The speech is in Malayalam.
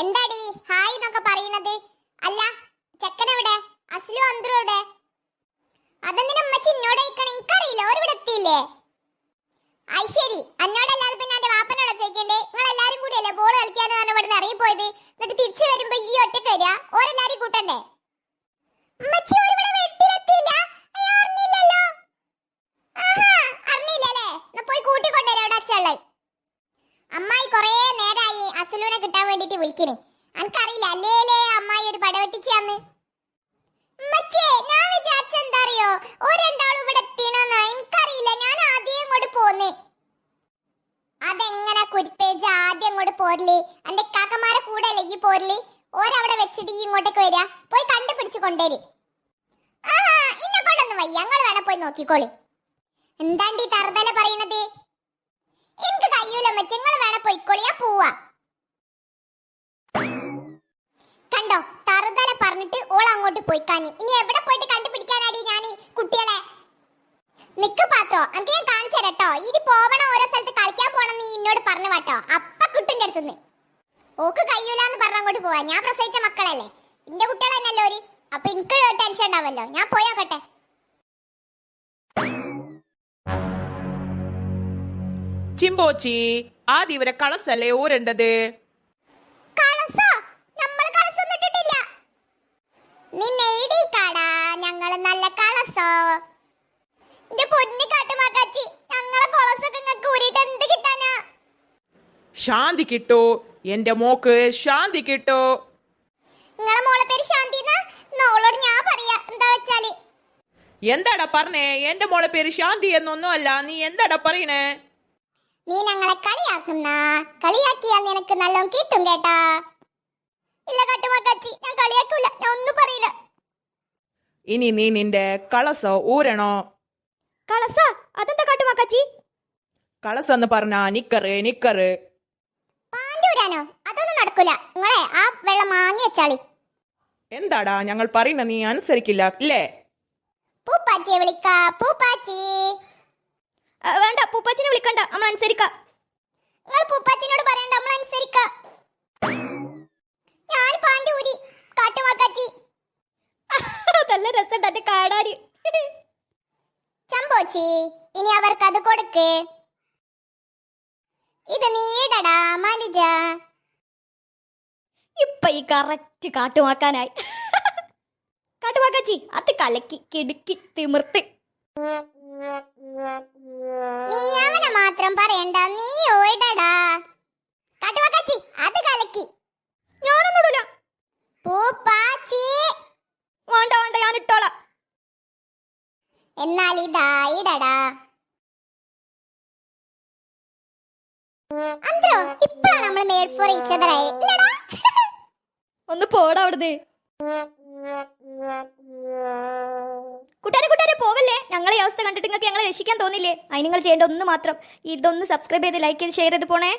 എന്താടി? ഹായ് എന്നൊക്കെ പറയുന്നത്. അല്ല ചെക്കനെവിടെ അസ്ലു അന്ത്രു എവിടെ? അതെന്തിനാ അമ്മച്ചി ഇന്നോട് ചോദിക്കണ? എനിക്കറിയില്ല. ഓരിവിടെ എത്തിയില്ലേ? അത് ശരി. അന്നോടല്ലാതെ പിന്നെ എന്റെ വാപ്പനോട് ചോദിക്കണ്ടേ? നിങ്ങൾ എല്ലാരും കൂടിയല്ലേ ബോൾ കളിക്കാന്ന് പറഞ്ഞ ഇവിടുന്ന് ഇറങ്ങിപ്പോയത്? എന്നിട്ട് തിരിച്ചു വരുമ്പോ ഈ ഒറ്റയ്ക്ക് വരിക? അസലൂനെ കിട്ടാൻ വേണ്ടിട്ട് വിളിക്കണേ. അനക്കറിയില്ല അല്ലേലേ അമ്മായി ഒരു പടവെട്ടിച്ചാന്ന് മച്ചേ ഞാൻ വിചാരിച്ച എന്താ അറിയോ ഓ രണ്ടാളും ഇവിടെ എത്തിയെന്നാ എനിക്കറിയില്ല ഞാൻ ആദ്യം ഇങ്ങോട്ട് പോന്നേ. അതെങ്ങനെ കുരിപ്പേജ് ആദ്യം ഇങ്ങോട്ട് പോരില്ലേ എന്റെ കാക്കമാരെ കൂടെ അല്ലേ ഈ പോരൽ? ഓരവിടെ വെച്ചിട്ട് ഈ ഇങ്ങോട്ടേക്ക് വരിക പോയി കണ്ടുപിടിച്ച് കൊണ്ടുവര് ആ ഇന്നെ കൊണ്ടൊന്നും വയ്യ. ഞങ്ങൾ വേണം പോയി നോക്കിക്കോളി. എന്താണ്ടി തറുതല പറയണത് എനിക്ക് കഴിയൂല അമ്മച്ചി നിങ്ങൾ വേണം പോയിക്കോളി ഞാൻ പോവാ കണ്ടോ തറുതല പറഞ്ഞിട്ട് ഓൾ അങ്ങോട്ട് പോയി കാഞ്ഞി. ഇനി എവിടെ പോയിട്ട് കണ്ടുപിടിക്കാനാടി ഞാൻ ഈ കുട്ടികളെ? നിക്ക് പാത്തോ? അനക്ക് ഞാൻ കാണിച്ചു തരട്ടോ ഇനി പോവണം ഓരോ സ്ഥലത്ത് കളിക്കാൻ പോണം നീ എന്നോട് പറഞ്ഞു വാട്ടോ അപ്പ കുട്ടിന്റെ അടുത്തുനിന്ന് ഓക്ക് കഴിയൂലെന്ന് പറഞ്ഞ അങ്ങോട്ട് പോവാ. ഞാൻ പ്രസവിച്ച മക്കളല്ലേ? എന്റെ കുട്ടികൾ തന്നെയല്ലോ ഒരു അപ്പൊ എനിക്ക് ടെൻഷൻ ഉണ്ടാവല്ലോ. ഞാൻ പോയോക്കട്ടെ ചിമ്പോച്ചി ആദ്യം ഇവരെ കളസല്ലേ ഊരണ്ടത് നല്ല കളസോ? എന്റെ പൊന്നി കാട്ടുമാക്കാച്ചി ഞങ്ങളെ കൊളസൊക്കെ നിങ്ങൾക്ക് ഊരിട്ട് എന്ത് കിട്ടാനാ? ശാന്തി കിട്ടോ? എന്റെ മോക്ക് ശാന്തി കിട്ടോ? നിങ്ങളെ മോളെ പേര് ശാന്തി ഓളോട് ഞാൻ പറയാ എന്താ വെച്ചാൽ? എന്താടാ പറഞ്ഞേ? എന്റെ മോളെ പേര് ശാന്തി എന്നൊന്നും അല്ല നീ എന്താടാ പറയണേ? നീ ഞങ്ങളെ കളിയാക്കുന്ന? കളിയാക്കിയാൽ നിനക്ക് നല്ലോണം കിട്ടും കേട്ടാ. ഇല്ല കാട്ടുമാക്കാച്ചി ഞാൻ കളിയാക്കൂല ഞാൻ ഒന്നും പറയില്ല. ഇനി നീ നിന്റെ കളസ ഊരണോ? കളസ? അതെന്താ കാട്ടുമാക്കാച്ചി കളസെന്ന് പറഞ്ഞാ നിക്കറ് നിക്കറ്. പാണ്ടൂരാനോ അതൊന്നും നടക്കൂല. നിങ്ങളെ ആ വെള്ളം വാങ്ങി വെച്ചാളി. എന്താടാ ഞങ്ങൾ പറയുന്ന നീ അനുസരിക്കില്ല ഇല്ലേ? പൂപ്പാച്ചിയെ വിളിക്ക പൂപ്പാച്ചി. വേണ്ട പൂപ്പാച്ചിനെ വിളിക്കണ്ട. നമ്മൾ അനുസരിക്കാം. നിങ്ങൾ പൂപ്പാച്ചിനോട് പറയണ്ട നമ്മൾ അനുസരിക്ക ഞാൻ പാണ്ടൂരി കാട്ടുമാക്കാച്ചി നല്ല രസമുണ്ട്. എന്റെ കാടാര് ചമ്പോച്ചി ഇനി അവർക്ക് അത് കൊടുക്ക്. ഇത് നീടടാ മനുജ. ഇപ്പൊ ഈ കറക്റ്റ് കാട്ടുമാക്കാനായി. കാട്ടുമാക്കാച്ചി അത് കലക്കി കിടുക്കി തിമിർത്തി. നീ അവനെ മാത്രം പറയണ്ട. എന്നാൽ ഇതാ അന്ത്രോ നമ്മൾ മേഡ് ഫോർ ഈച്ച് ഒന്ന് പോട അവിടുന്ന്. കൂട്ടുകാരെ കൂട്ടുകാരെ പോവല്ലേ? ഞങ്ങളെ ഈ അവസ്ഥ കണ്ടിട്ട് നിങ്ങൾക്ക് ഞങ്ങളെ രക്ഷിക്കാൻ തോന്നില്ലേ? അതിന് നിങ്ങൾ ചെയ്യേണ്ട ഒന്ന് മാത്രം. ഇതൊന്ന് സബ്സ്ക്രൈബ് ചെയ്ത് ലൈക്ക് ചെയ്ത് ഷെയർ ചെയ്ത് പോണേ.